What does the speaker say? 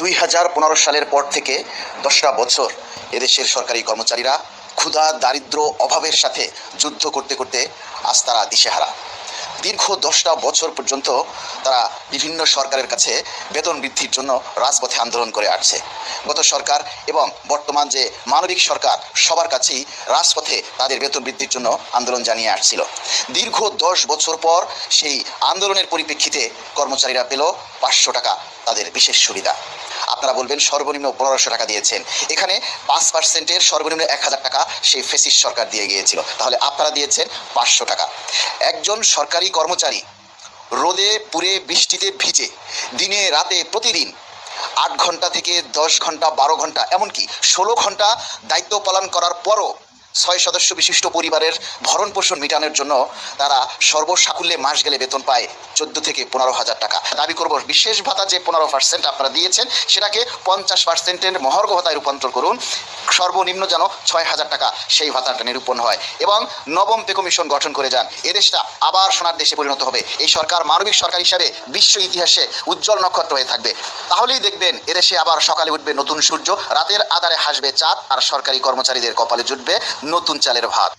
দুই হাজার পনেরো সালের পর থেকে দশটা বছর এদেশের সরকারি কর্মচারীরা ক্ষুধা, দারিদ্র, অভাবের সাথে যুদ্ধ করতে করতে আস্তারা তারা দিশেহারা। দীর্ঘ দশটা বছর পর্যন্ত তারা বিভিন্ন সরকারের কাছে বেতন বৃদ্ধির জন্য রাজপথে আন্দোলন করে আসছে। গত সরকার এবং বর্তমান যে মানবিক সরকার, সবার কাছেই রাজপথে তাদের বেতন বৃদ্ধির জন্য আন্দোলন জানিয়ে আসছিল। দীর্ঘ দশ বছর পর সেই আন্দোলনের পরিপ্রেক্ষিতে কর্মচারীরা পেল পাঁচশো টাকা তাদের বিশেষ সুবিধা। আপনারা বলবেন সর্বনিম্ন পনেরোশো টাকা দিয়েছেন। এখানে পাঁচ পার্সেন্টের সর্বনিম্ন এক হাজার টাকা সেই ফেসিস সরকার দিয়ে গিয়েছিল। তাহলে আপনারা দিয়েছেন পাঁচশো টাকা। একজন সরকারি কর্মচারী। রোদে পুড়ে বৃষ্টিতে ভিজে, দিনে, রাতে, প্রতিদিন আট ঘণ্টা থেকে দশ ঘণ্টা, বারো ঘণ্টা, এমনকি ষোলো ঘণ্টা দায়িত্ব পালন করার পরও ছয় সদস্য বিশিষ্ট পরিবারের ভরণ পোষণ মেটানোর জন্য তারা সর্বসাকুল্যে মাস গেলে বেতন পায় চোদ্দ থেকে পনেরো হাজার টাকা। দাবি করব, বিশেষ ভাতা যে পনেরো পার্সেন্ট আপনারা দিয়েছেন, সেটাকে পঞ্চাশ পার্সেন্টের মহর্ঘ ভাতায় রূপান্তর করুন। সর্বনিম্ন যেন ছয় হাজার টাকা সেই ভাতাটা নিরূপণ হয় এবং নবম পে কমিশন গঠন করে যান। এদেশটা আবার সোনার দেশে পরিণত হবে। এই সরকার মানবিক সরকার হিসাবে বিশ্ব ইতিহাসে উজ্জ্বল নক্ষত্র হয়ে থাকবে। তাহলেই দেখবেন এদেশে আবার সকালে উঠবে নতুন সূর্য, রাতের আধারে হাসবে চাঁদ, আর সরকারি কর্মচারীদের কপালে জুটবে নতুন চালের ভাত।